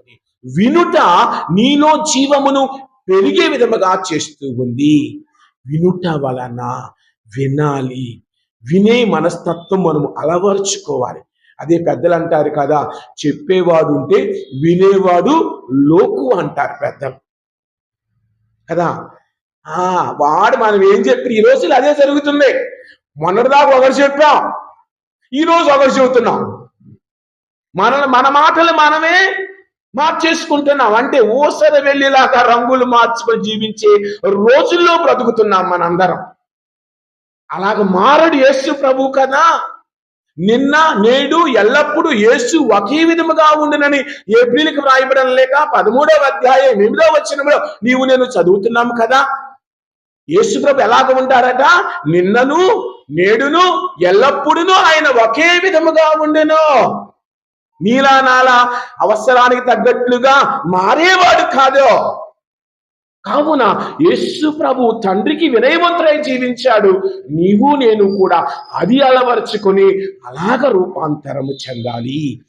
ఉంది వినుట నీలో జీవమును పెరిగే విధముగా చేస్తూ ఉంది. వినుట వలన వినాలి. వినే మనస్తత్వం మనము అలవర్చుకోవాలి. అదే పెద్దలు అంటారు కదా చెప్పేవాడు ఉంటే వినేవాడు లోకు అంటారు పెద్దలు. కదా? ఆ వాడు మనం ఏం చెప్పి ఈ రోజులు అదే జరుగుతుంది. మొన్నటిదాకా ఒకరు చెప్పాం. ఈ రోజు ఒకరు చెబుతున్నాం. మన మన మాటలు మనమే మార్చేసుకుంటున్నాం అంటే ఊసర వెళ్ళేలాగా రంగులు మార్చుకొని జీవించే రోజుల్లో బ్రతుకుతున్నాం మనందరం. అలాగ మారడు యేసు ప్రభు కదా. నిన్న నేడు ఎల్లప్పుడూ యేసు ఒకే విధముగా ఉండునని ఏప్రిల్కి వ్రాయబడం లేక పదమూడవ అధ్యాయం ఎనిమిదవ వచ్చినప్పుడు నీవు నేను చదువుతున్నాం కదా. యేసు ప్రభు ఎలాగ ఉంటారట? నిన్నను నేడును ఎల్లప్పుడూ ఆయన ఒకే విధముగా ఉండెను. నీలా నాలా అవసరానికి తగ్గట్లుగా మారేవాడు కాదు. కావున యేసు ప్రభు తండ్రికి వినయవంతుడై జీవించాడు. నీవు నేను కూడా అది అలవరుచుకొని అలాగ రూపాంతరము చెందాలి.